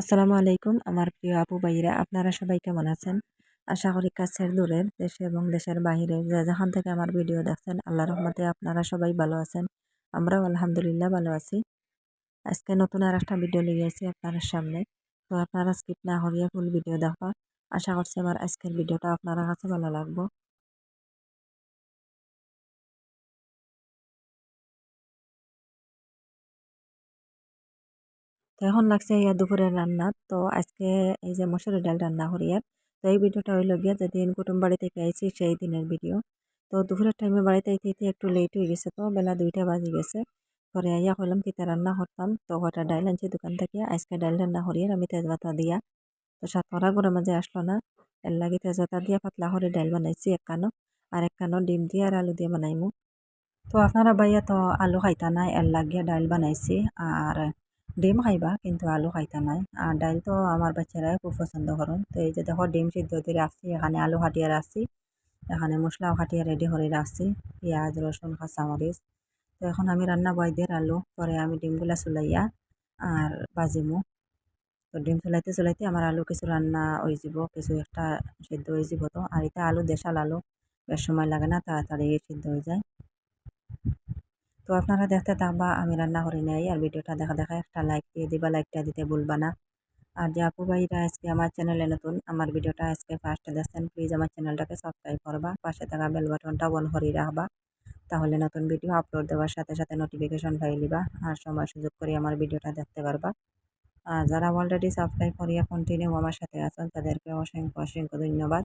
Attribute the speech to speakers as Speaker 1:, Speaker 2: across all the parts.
Speaker 1: আসসালামু আলাইকুম, আমার প্রিয় আপু ভাইরা আপনারা সবাই কেমন আছেন? আশা করি কাছের দূরের দেশে এবং দেশের বাহিরে যেখান থেকে আমার ভিডিও দেখছেন আল্লাহ রহমতে আপনারা সবাই ভালো আছেন, আমরাও আলহামদুলিল্লাহ ভালো আছি। আজকে নতুন আর একটা ভিডিও লিয়ে আছি আপনার সামনে। তো আপনারা স্কিপ না করিয়ে ফুল ভিডিও দেখো। আশা করছি আমার আজকের ভিডিওটা আপনারা কাছে ভালো লাগবো। তো এখন লাগছে ইয়া দুপুরের রান্না। তো আজকে এই যে মসুরি ডাল রান্না করি আর। তো এই ভিডিওটা হইল গিয়া যেদিন কুটুম বাড়ি থেকে আইছি সেই দিনের ভিডিও। তো দুপুরের টাইমে বাড়িতে আইতে একটু লেট হয়ে গেছে তো, বেলা দুইটা বাজে গেছে। পরে আইয়া কইলাম কিতা রান্না করতাম। তো কটা ডাইল আনছি দোকান থেকে, আজকে ডাইল রান্না করি আর আমি তেজপাতা দিয়া। তো সাত করা গরম মাঝে আসলো না। এর লাগে তেজপাতা দিয়া পাতলা করে ডাইল বানাইছি এক কানো। আর এক কানো ডিম দিয়ে আর আলু দিয়ে বানাইমু। তো আপনারা ভাইয়া তো আলু খাইতা নাই, এর লাগিয়া ডাইল বানাইছি। আর ডিম খাইবা, কিন্তু আলু খাইতা নাই। আর ডাইল তো আমার বাচ্চারা খুব পছন্দ করেন তো এই যে দেখো, ডিম সিদ্ধ দিয়ে রাখছি এখানে আলু কাটিয়ে রাখছি এখানে মশলাও কাটিয়ে রেডি করে রাখছি পেঁয়াজ রসুন কাঁচামরিচ তো এখন আমি রান্না বয় দিয়ে আলু পরে আমি ডিমগুলা চুলাইয়া আর বাজিমু। তো ডিম চুলাইতে চুলাইতে আমার আলু কিছু রান্না হয়ে যাব, কিছু একটা সিদ্ধ হয়ে যাব। তো আর এটা আলু দেশাল আলু বেশ সময় লাগে না, তাড়াতাড়ি সিদ্ধ হয়ে যায়। তো আপনারা দেখতে থাকবা আমি রান্না করি নাই আর ভিডিওটা দেখা দেখা একটা লাইক দিয়ে দিবা লাইকটা দিতে ভুলবা না। আর যে আপু ভাইরা আজকে আমার চ্যানেলে নতুন, আমার ভিডিওটা আজকে ফার্স্ট দেখছেন প্লিজ আমার চ্যানেলটাকে সাবস্ক্রাইব করবা, পাশে থাকা বেল বাটনটা অন করে রাখবা। তাহলে নতুন ভিডিও আপলোড দেওয়ার সাথে সাথে নোটিফিকেশন পাই লিবা আর সময় সুযোগ করে আমার ভিডিওটা দেখতে পারবা। আর যারা অলরেডি সাবস্ক্রাইব করিয়া কন্টিনিউ আমার সাথে আছেন, তাদেরকে অসংখ্য অসংখ্য ধন্যবাদ।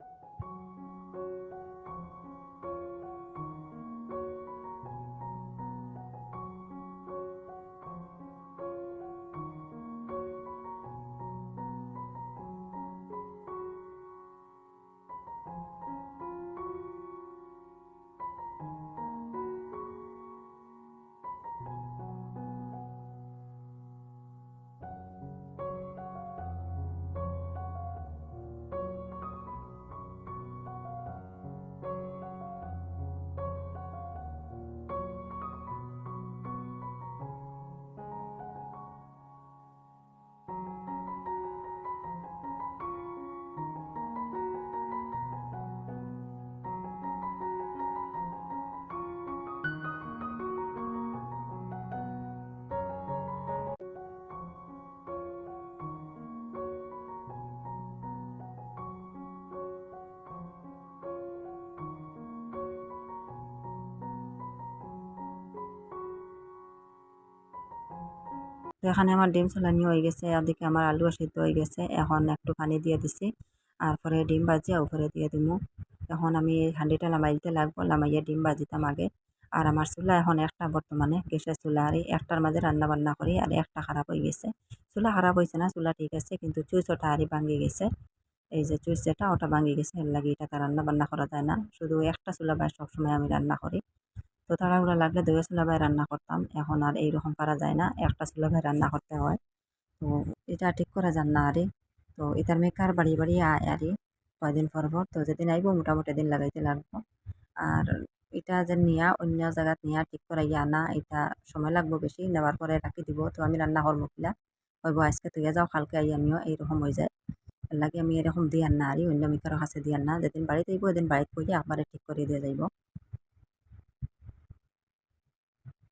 Speaker 1: এখানে আমার ডিম চলানি হয়ে গেছে ওদিকে আমার আলু সিদ্ধ হয়ে গেছে। এখন একটু পানি দিয়ে দিছি আর পরে ডিম ভাজিয়া উপরে দিয়ে দিব এখন আমি হাঁডিটা দিতে লাগবো, লামাইয়া ডিম বাজিতাম আগে। আর আমার চুলা এখন একটা বর্তমানে, গ্যাসের চুলা। আর একটার মাঝে রান্না বান্না করি, আর একটা খারাপ হয়ে গেছে। চুলা খারাপ হয়েছে না, চুলা ঠিক আছে, কিন্তু চুইচ ওটা আরই ভাঙি গেছে। এই যে চুইচ যেটা ওটা ভাঙি গেছে, এর লাগে এটাতে রান্না বান্না করা যায় না। শুধু একটা চুলা বাই সবসময় আমি রান্না করি। তো তাড়াহুড়া লাগলে দুই চুলাভায় রান্না করতাম। এখন আর এইরকম পারা যায় না, একটা চুলাভায় রান্না করতে হয়। তো এটা ঠিক করা যান না আরে। তো এটার মেকার বাড়ি বাড়ি আয় আরে, কয়দিন পর পর। তো যেদিন আইব মোটামুটি দিন লাগাইতে লাগবো। আর এটা যে নিয়া, অন্য জায়গাত নিয়া ঠিক করাইয়া আনা, এটা সময় লাগবো বেশি, নেওয়ার পরে রাখি দিব। তো আমি রান্না করব কিলা। হইব আজকে তুই যাও, কালকে আইয়া নিও এইরকম হয়ে যায়। লাগে আমি এরকম দিয়ে আনা আরি, অন্য মেকারের কাছে দিয়ে আনা যেদিন বাড়িতে আইব এদিন বাড়িতে কইয়া একবারে ঠিক করে দিয়ে যাইব।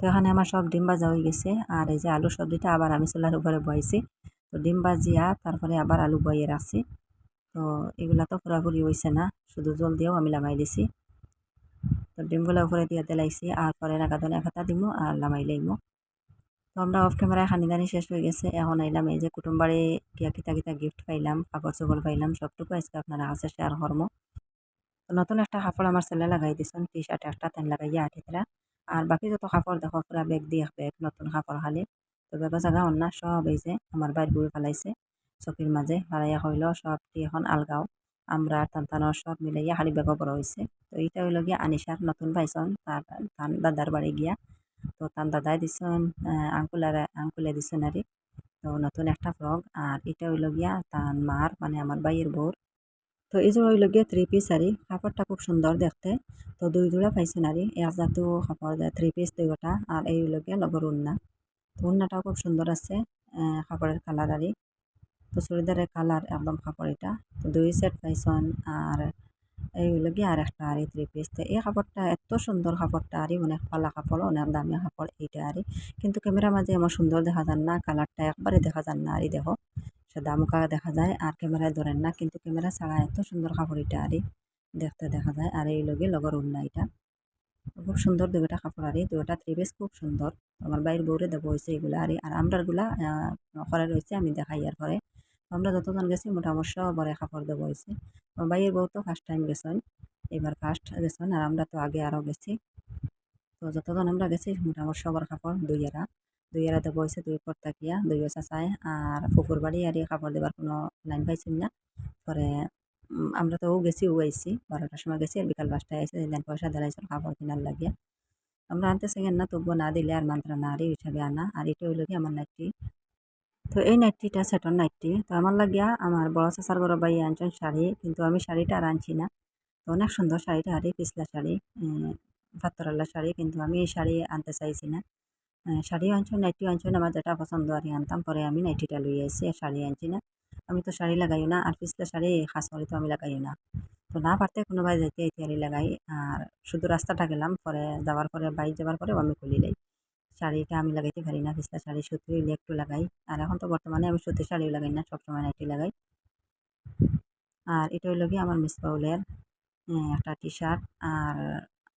Speaker 1: তো এখানে আমার সব ডিম ভাজা হয়ে গেছে। আর এই যে আলু সবজিটা আবার আমি চুলার উপরে বয়েছি তো ডিম ভাজিয়া তারপরে আবার আলু বয়ে রাখছি। তো এগুলা তো পুরাপুরি হয়েছে না, শুধু জল দিয়েও আমি লামাই দিছি। তো ডিমগুলো উপরে দিয়ে দিলাইছি আর পরে নাগাদনে খাতা দিমু আর লামাই লাইমু। তো আমরা অফ ক্যামেরায় খানিদানি শেষ হয়ে গেছে। এখন আইলাম এই যে কুটুমবাড়ি কিয়া কিতা কিতা গিফট পাইলাম, কাপড় চোপড় পাইলাম, সবটুকু আজকে আপনারা কাছে শেয়ার করব তো নতুন একটা কাপড় আমার ছেলে লাগাই দিছেন টি শার্ট একটা তেন লাগাইয়া আঠিতরা আর বাকি যত কাপড় দেখো, পুরা ব্যাগ দিয়ে ব্যাগ নতুন কাপড় খালি তো ব্যাগের জায়গা অন্য সব এই যে আমার বাইর বই ফেলাইছে চকির মাঝে হারাইয়া হইল সবটি এখন আলগাও। আমরা টানটানোর সব মিলাইয়া হাড়ি বেগও বড় হয়েছে তো এইটা হইল গিয়া আনিসার নতুন পাইছন তার তার দাদার বাড়ি গিয়া। তো তান দাদাই দিছন আঙ্কুলার আঙ্কুলে দিছেন আরে তো নতুন একটা ফ্রক আর এটা হইল গিয়া তার মার মানে আমার বাইয়ের বউর তো এই জোড়া হইল গিয়া থ্রি পিস আরি কাপড়টা খুব সুন্দর দেখতে। তো দুই জোড়া পাইছেন আরি এক জাতু কাপড় থ্রি পিস দুইটা আর এই হইল গিয়া লগর উন্না তো উন্নাটাও খুব সুন্দর আছে কাপড়ের কালার আরি তো চুড়িদারের কালার একদম কাপড় এটা। তো দুই সেট পাইছন আর এই হইল গিয়ে আর একটা আরি থ্রি পিস তো এই কাপড়টা এত সুন্দর কাপড়টা আরি অনেক পালা কাপড়, অনেক দামি কাপড় এইটা আরি কিন্তু ক্যামেরা মাঝে আমার সুন্দর দেখা যান না কালারটা একবারে দেখা যান না আরি দেখো। সাদা মুখা দেখা যায় আর ক্যামেরায় ধরেন না, কিন্তু ক্যামেরা ছাড়া এত সুন্দর কাপড় এটা, আরি দেখতে দেখা যায়। আর এই লগে লগর উন্না এটা। খুব সুন্দর দুটা কাপড়, আরি দুটা পিস খুব সুন্দর। আমার বাইরের বউরে দেবো হয়েছে এগুলো, আরি আর আমরাগুলা করে রয়েছে, আমি দেখাই আর পরে আমরা যতজন গেছি মোটামুটি বড় কাপড় দেবো হয়েছে আমার বাইয়ের বউ তো ফার্স্ট টাইম গেছেন, এবার ফার্স্ট গেছেন, আর আমরা তো আগে আরও গেছি। তো যতজন আমরা গেছি মোটামুটি সবার কাপড় দুইয়ারা দুইয়ারা দেবো হয়েছে দুই পর তাকিয়া দুই চাচায় আর পুকুর বাড়ি আর কাপড় দেবার কোনো লাইন পাইছেন না। পরে আমরা তো ও গেছি ও আইসি বারোটার সময় গেছি আর বিকাল পাঁচটায় আইসি দেন পয়সা দিলাইছিল কাপড় কেনার লাগিয়া। আমরা আনতে চাই না, তবুও না দিলে আর মান্ত্রা না আর হিসাবে আনা আর এটা হইল কি আমার নাইটি। তো এই নাইটিটা সেটর নাইটি। তো আমার লাগিয়া আমার বড় চাচার বড় ভাই আনছেন শাড়ি, কিন্তু আমি শাড়িটা আর আনছি না। তো অনেক সুন্দর শাড়িটা, আরে পিছলা শাড়ি ফাত্তরাল্লা শাড়ি, কিন্তু আমি এই শাড়ি আনতে চাইছি না। শাড়িও আনছো, নাইটি আনছো, না আমার যেটা পছন্দ আর আনতাম, পরে আমি নাইটিটা লই আইছি আর শাড়ি আনছি না। আমি তো শাড়ি লাগাইও না, আর পিছলা শাড়ি খাস করে তো আমি লাগাইও না। তো না পারতে কোনো ভাই যাইতে ইত্যাদি লাগাই, আর শুধু রাস্তাটা গেলাম, পরে যাওয়ার পরে বাইক যাওয়ার পরে আমি খুলি লাই। শাড়িটা আমি লাগাইতে পারি না, পিছলা শাড়ি সুতি একটু লাগাই, আর এখন তো বর্তমানে আমি সুতি শাড়িও লাগাই না, সবসময় নাইটি লাগাই। আর এটা হইল কি আমার মিস পাউলের একটা টি শার্ট আর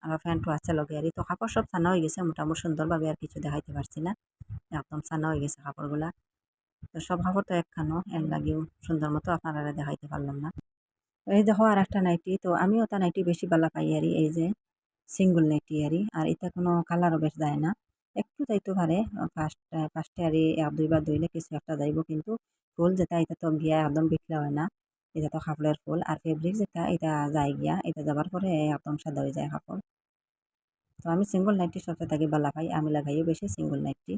Speaker 1: আমার প্যান্টও আছে লগে আর তো কাপড় সব ছানা হয়ে গেছে, মোটামুটি সুন্দরভাবে আর কিছু দেখাইতে পারছি না। একদম ছানা হয়ে গেছে কাপড়গুলা। তো সব কাপড় তো একখানো, এর লাগেও সুন্দর মতো আপনারা দেখাইতে পারলাম না। এই দেখো আর একটা নাইটি, তো আমিও তা নাইটি বেশি ভালো পাই আর এই যে সিঙ্গুল নাইটি আরি আর এটা কোনো কালারও বেশ যায় না। একটু যাইতে পারে ফার্স্ট, ফার্স্টে আর এক দুইবার ধুইলে কিছু একটা যাইব, কিন্তু ফুল যেটা, এটা তো গিয়া একদম বিকলা হয় না। এটা তো কাপড়ের ফুল। আর ফেব্রিক যেটা এটা যায় গিয়া এটা যাবার পরে একদম সাদা হয়ে যায় কাপড় তো আমি সিঙ্গল নাইটি সবচেয়ে থাকি ভালো পাই আমি লাগাইও বেশি সিঙ্গল নাইটি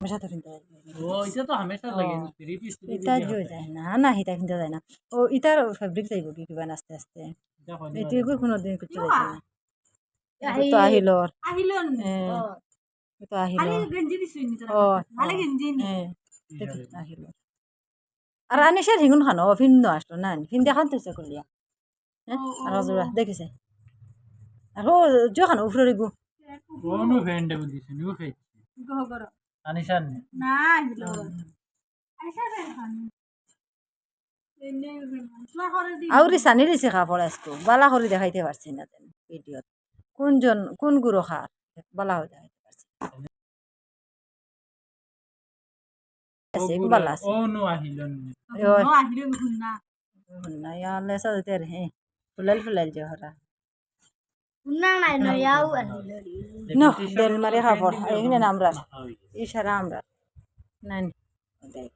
Speaker 1: হামেশা তো কিনতে
Speaker 2: ও এটা তো হামেশা লাগে
Speaker 1: ও।
Speaker 2: থ্রি পিস
Speaker 1: ইটা দিও যায়। না না হিতা কিনতে যায় না। ও ইটার ফেব্রিক যাইব কি কিবা আস্তে আস্তে। এটি একো কোনো দিন কিছু যাইছে না। তো আহিল তো ও হ্যাঁ আহিল। আর আনিসের হিগুন খানো ও ফিন আসলো না তো ইচ্ছা করলিয়া হ্যাঁ আর জোড়া দেখিছে? আর ও জো খানো উফরে গু
Speaker 3: খান
Speaker 1: আউরি সানি দিছে কাপড় আজকে বালা করে দেখাইতে পারছি না তেন ভিডিওত কোনজন কোন গুরু খার বালা করে দেখাইতে পারছি আছে বালা আছে ইয়ালে সাথে তের হে ফুলাল ফুলাল যে হরা
Speaker 3: না নাই no আহিল
Speaker 1: আমরা ইশারা আমরা নাই দেখ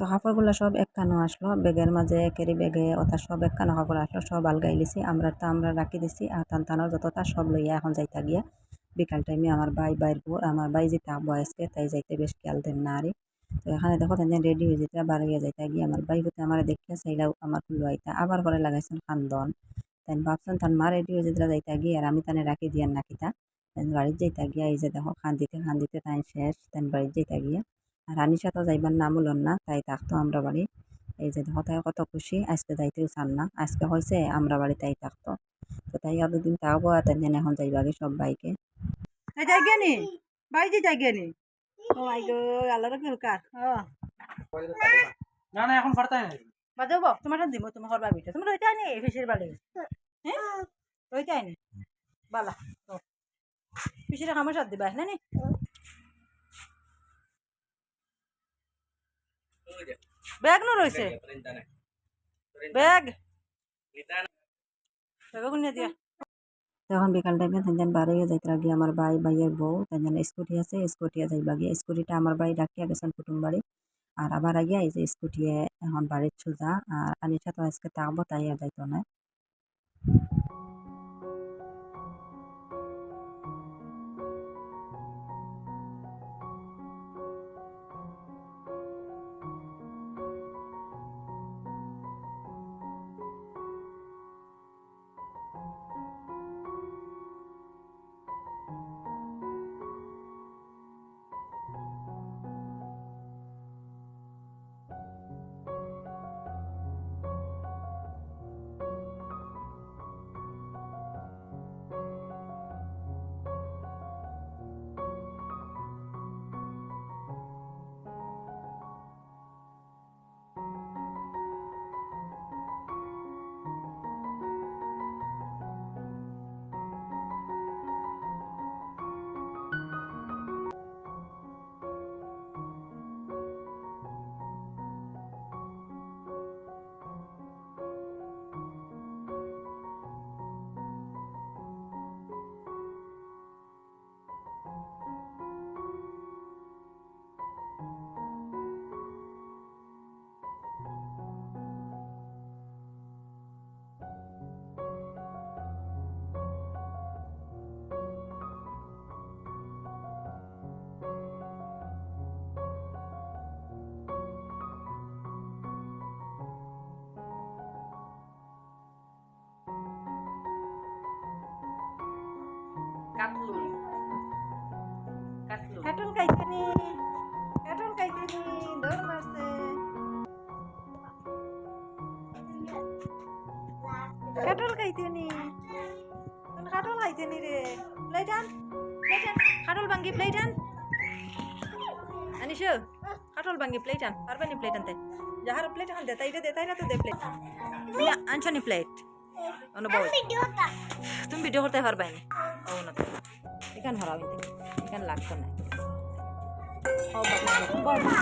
Speaker 1: তো কাপড়গুলো সব একখানো আসলো ব্যাগের মাঝে ক্যারি ব্যাগে ওটা সব একখানো কাপড় আসলো, সব আলগাই লিছি আমরা তা আমরা রাখি দিছি, আর টান টানোর যতটা সব লইয়া এখন যাইতা গিয়া, বিকাল টাইমে আমার ভাই বাইর বোর আমার ভাই যেটা বয়সকে তাই যাইতে বেশ খেয়াল দেন না আরে। তো এখানে দেখো তেন রেডি হয়ে যেতে বার হইয়া যাইতা গিয়ে আমার ভাই হতে আমার দেখিয়া চাইলাও আমার ফুল আইতা, আবার পরে লাগাইছেন খান্দন তাই ভাবছেন তার মা রেডি হয়ে যেতে যাইতা গিয়ে, আর আমি তানে রাখি দিয়ার নাকিতা তাই বাড়ির যাইতা গিয়া, এই যে দেখো, খান্দিতে খান্দিতে তাই শেষ তাই বাড়ির যাইতা গিয়া। আনিশা তো যাইবার নাম হলো না তাই থাকতো আমরা বাড়ি। এই যে তাই কত খুশি আজকে যাইতেও চান না। আজকে হয়েছে আমরা বাড়ি তাই থাকতো তো। তাই আর দুদিন থাকব আর তাই এখন যাইবাগে সব বাইকে। যাই গেনি বাড়িতে যাই গেনি ও মাই গো আল্লাহর দরকার ও
Speaker 2: না না এখন পারতা না
Speaker 1: বাদে বক দিব তুমি করবা বিটা তুমি রইতে আনি ফিসের বাড়ি? হ্যাঁ বালা তো ফিসের খামার সাথ দিবা না নি ব্যাগ নো রইছে ব্যাগ তখন বিকাল টাইমে তাই বাড়ি যাইতে গিয়ে আমার ভাই ভাইয়ের বউ তাই স্কুটি আছে স্কুটিয়ে যাইবা গিয়ে স্কুটিটা আমার বাড়ি ডাকিয়া গেছেন কুটুম বাড়ি আর আবার আগিয়া এই যে স্কুটিয়ে এখন বাড়ির সোজা আর আনিসা তো আজকে থাকব তাই আর যাইতো না কাটল খাইতে নি কাটল খাইতে নি রে প্লেট আন প্লেট আন কাটল ভাঙ্গি প্লেট আন আনিস কাটল ভাঙ্গি প্লেট আন পারবে নি প্লেট আনতে যাহার প্লেট আন দে তাইটা দে তাইরা তো দে প্লেট তুমি আনছো নি প্লেট অনুভব তুমি ভিডিও করতে পারবে না ও না এখান হরাও এখান লাগতো না ও বাবা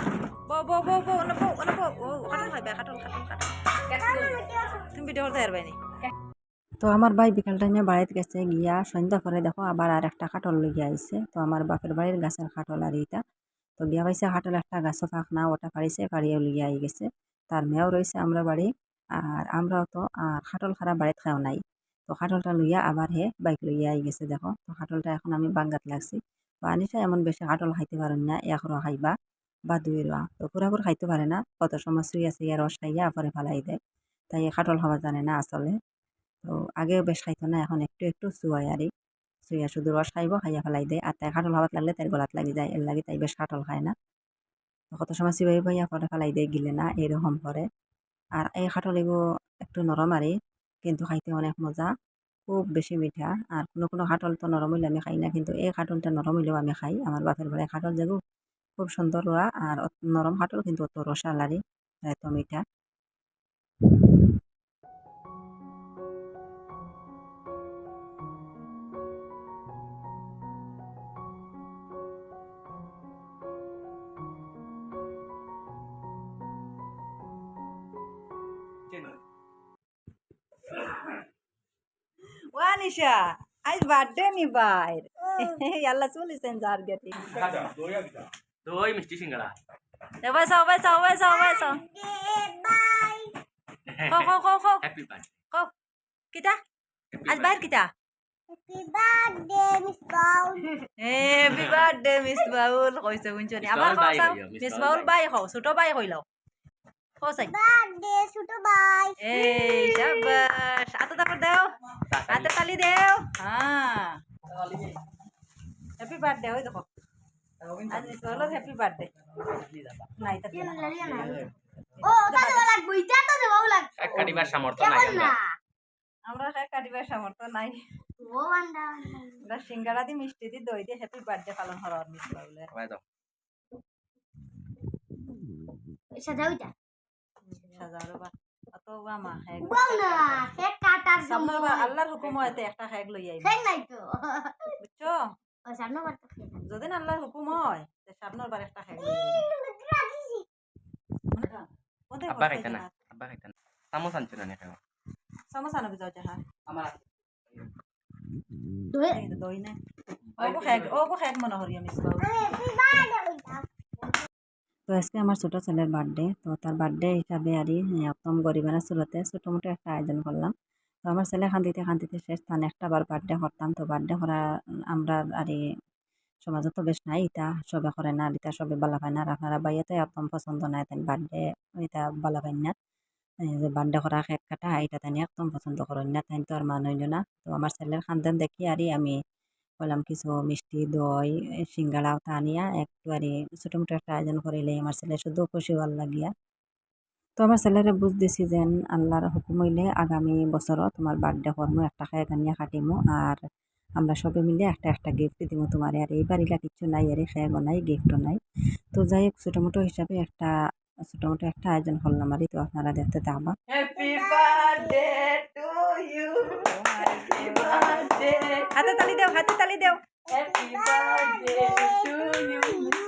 Speaker 1: বো বো বো বো না বো না বো ও কাটল খাইবে কাটল কাটল কাটল তো আমার ভাই বিকাল টাইমে বাড়িতে গেছে, গিয়া সন্ধ্যা পরে দেখো আবার আর একটা কাটল লইয়া আইছে। তো আমার বাপের বাড়ির গাছের কাটল আর এইটা। তো গিয়া পাইছে কাটল একটা গাছও ফাঁক না, ওটা পারিছে পারিয়ে লইয়া আই গেছে। তার মেয়েও রয়েছে আমরা বাড়ি, আর আমরাও তো, আর খাটল খারাপ বাড়িতে খাও নাই। তো খাটলটা লইয়া আবার হে বাইক লইয়া আই গেছে দেখো। তো খাটলটা এখন আমি বাঙ্গাত লাগছি। তো আনিসা এমন বেশি খাটল খাইতে পারেন না রোয়া খাইবা। বা দুই রোয়া তো পুরাপুর খাইতে পারে না। কত সময় শুইয়া শুইয়া রস খাইয়া পরে ফালাই দেয়। তাই খাটল খাওয়া জানে না আসলে। তো আগেও বেশ খাইতো না, এখন একটু একটু শুয়াই আরি। শুইয়া শুধু রস খাইব, খাইয়া ফেলাই দেয়। আর তাই খাটল খাবার লাগলে তাই গলাত লাগি যায়, এর লাগে তাই বেশ খাটল খায় না। কত সময় শুয়াই ভাইয়া পরে ফেলাই দেয় গিলে না, এরকম করে। আর এই খাটল এগো একটু নরম আরি, কিন্তু খাইতে অনেক মজা। খুব বেশি মিঠা। আর কোনো কোনো খাটল তো নরম হইলে আমি খাই না, কিন্তু এই খাটলটা নরম হইলেও আমি খাই। আমার বাপের ঘরে খাটল যেগু খুব সুন্দর রোয়া আর অত- নরম খাটল কিন্তু অত রসা লারি এত মিঠা ওয়ানিশা আজ বার্থডে নি বাইর ইয়াল্লা চলিছেন যার গেটি।
Speaker 4: দই মিষ্টি সিঙ্গাড়া
Speaker 1: চাও ওবাই চাও ওবাই চাও কো কো কো কো
Speaker 4: হ্যাপি বার্থডে
Speaker 1: কো কিতা আজ বাইর কিতা হ্যাপি বার্থডে মিস বাউল কইছে
Speaker 4: Miss
Speaker 1: আবার
Speaker 4: বাই Miss
Speaker 1: মিস
Speaker 4: Baul
Speaker 1: বাউল
Speaker 4: বাই।
Speaker 1: বাই কও ছোট বাই কইলাও কও চাই
Speaker 3: ছোট ভাই
Speaker 1: এই শাবাশ আতো তারপর দাও হাতে তালি দেও হ্যাঁ হ্যাপি বার্থডে ওই দেখো আজ মিস বাউলের হ্যাপি বার্থডে নাই তা
Speaker 3: ও ওটা দেওয়া লাগবে এটা তো দেওয়া লাগবে
Speaker 4: কাটিবার সামর্থ্য নাই।
Speaker 3: না
Speaker 1: আমরা কাটিবার সামর্থ্য নাই
Speaker 3: ও বান্ডা
Speaker 1: আমরা সিঙ্গারা দি মিষ্টি দি দই দিয়ে হ্যাপি বার্থডে পালন মিস
Speaker 3: সাজাও এটা
Speaker 1: বা অত হ্যাঁ
Speaker 3: কাটার জন্য।
Speaker 1: আল্লাহর হুকুম হয়তো একটা হ্যাগ লই আইব।
Speaker 3: নাই তো।
Speaker 1: বুঝছ? যদি আল্লাহর হুকুম হয় তো সামনের বার একটা
Speaker 4: আব্বা খাইতে না আব্বা খাইতে না। আনছো না
Speaker 1: যাহা দই? ওগো ওগো মনে করি আমি তো আজকে আমার ছোট ছেলের বার্থডে তো তার বার্থডে হিসাবে আর একদম গরিবের চুলোতে ছোটো মোটো একটা আয়োজন করলাম। আমার ছেলে খান্দিতে খান্দিতে শেষ তান। একটা বার বার্থডে করতাম তো বার্থডে করা আমরা আর সমাজত তো বেশ নাই, ইতা সবে করে না, ইতা সবে বালা পায় না। আর আপনারা বাইয়াতে একদম পছন্দ নাই তাই বার্থডে ইতা বালা পাই না। যে বার্থডে করা কেক কাটা, এটা তাই একদম পছন্দ করেন না তাই তো আর মানইল না। তো আমার ছেলের খান্দেন দেখি আর আমি বললাম কিছু মিষ্টি, দই সিঙ্গাড়াও তা আনিয়া একটু আর ছোটো মোটো একটা আয়োজন করিলে আমার ছেলে শুধু খুশি হওয়ার লাগিয়া তো আমার ছেলেরে বুঝ দিছি যেন আল্লাহর হুকুম হইলে আগামী বছরও তোমার বার্থডে করমু একটা আনিয়া কাটিমু আর আমরা সবে মিলে একটা একটা গিফট দিব তোমার। আর এইবার ইলা কিচ্ছু নাই আরে খেয়াগো নাই গিফটও নাই। তো যাই হোক ছোটো মোটো হিসাবে একটা ছোটো মোটো একটা আয়োজন করলাম আর তো আপনারা দেখতে থাকবা. হাতে তালি দেও হাতে তালি দেও।
Speaker 5: Happy birthday to you,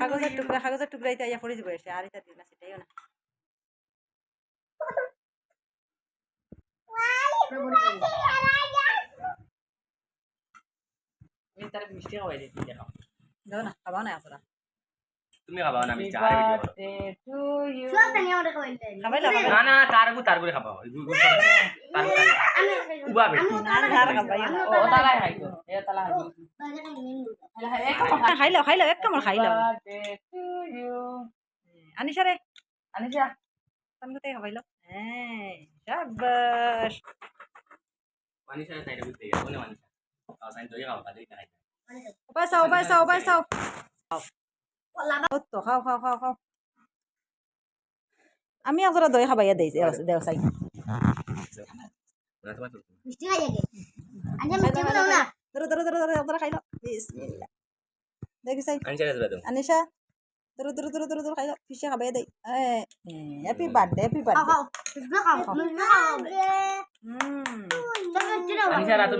Speaker 1: কাগজের. টুকরা কাগজের টুকরা ইতা ইয়া পড়ে যাবে সে আরিতা দিও না সেটাইও না
Speaker 5: Ini tarik mesti kau ini tidak kau.
Speaker 1: দাও না খাবাও না আসরা
Speaker 4: তুমি খাবা না.
Speaker 1: খাবাই লাগা
Speaker 4: না না তার গু তার করে খাবা ইগু ইগু তার উবা বে
Speaker 1: না না না
Speaker 5: Oh, talah hai. Alah, eh kau makan.
Speaker 1: খাই লও খাই লও এক কামড় খাই লও. আনিশা রে
Speaker 5: Anisha.
Speaker 1: কোন কোথায় খাবাই লও হ্যাঁ শাবাশ
Speaker 4: Anissa ada tadi gitu ya. Boleh Anissa. Kalau saya tuh ya kalau tadi kan.
Speaker 1: উপায় চাও উপায় চাও উপায় চাও ও তো খাও খাও খাও খাও আমি একজোড়া দই খাবাইয়া দেই দেও চাই. ধরো ধরো ধরো ধরো একজোড়া খাই লও বিসমিল্লাহ দেখি চাই
Speaker 4: Anissa ada sebelah tuh.
Speaker 1: Anisha ধরো ধরো ধরো ধরো ধরো খাই লও ফিশে খাবাইয়া দেই happy birthday happy birthday.
Speaker 4: Hmm, Anissa ada.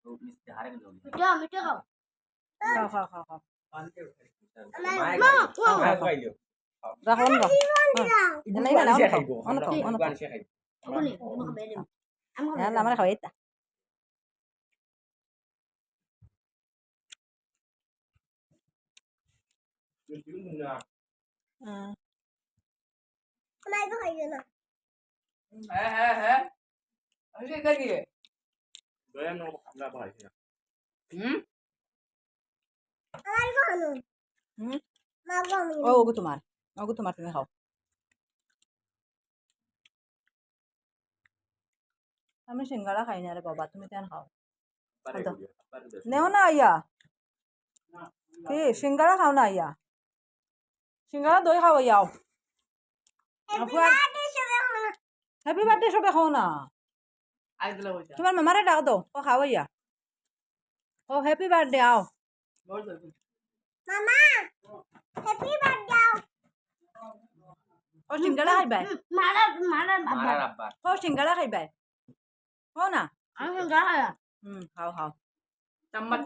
Speaker 4: Ibu balai gue. Tuh misti hari gitu.
Speaker 1: খাও খাও খাও খাও
Speaker 4: Mama, aku ayo.
Speaker 1: রাখো অন রাখো এলাই গেল অন খাও অন খাও অন খাও
Speaker 4: Anissa
Speaker 1: আমার? ও ওগো তোমার ওগো তোমার তুমি খাও আমি সিঙ্গারা খাই না রে বাবা তুমি তেন খাও নেও না আইয়া কি সিঙ্গারা খাও না আইয়া সিঙ্গারা দই খাও আইয়াও হ্যাপি বার্থডে সবে খাও না
Speaker 5: Ayo dulu aja.
Speaker 1: তোমার মামারে ডাক দাও ও খাও আইয়া ও হ্যাপি বার্থডে আও
Speaker 5: Baru dulu.
Speaker 1: ও সিঙ্গারা খাইবাই
Speaker 4: Marah apa?
Speaker 1: ও সিঙ্গারা খাইবাই খাও না
Speaker 3: আমি গায়া
Speaker 1: হুম খাও খাও
Speaker 5: Tamat.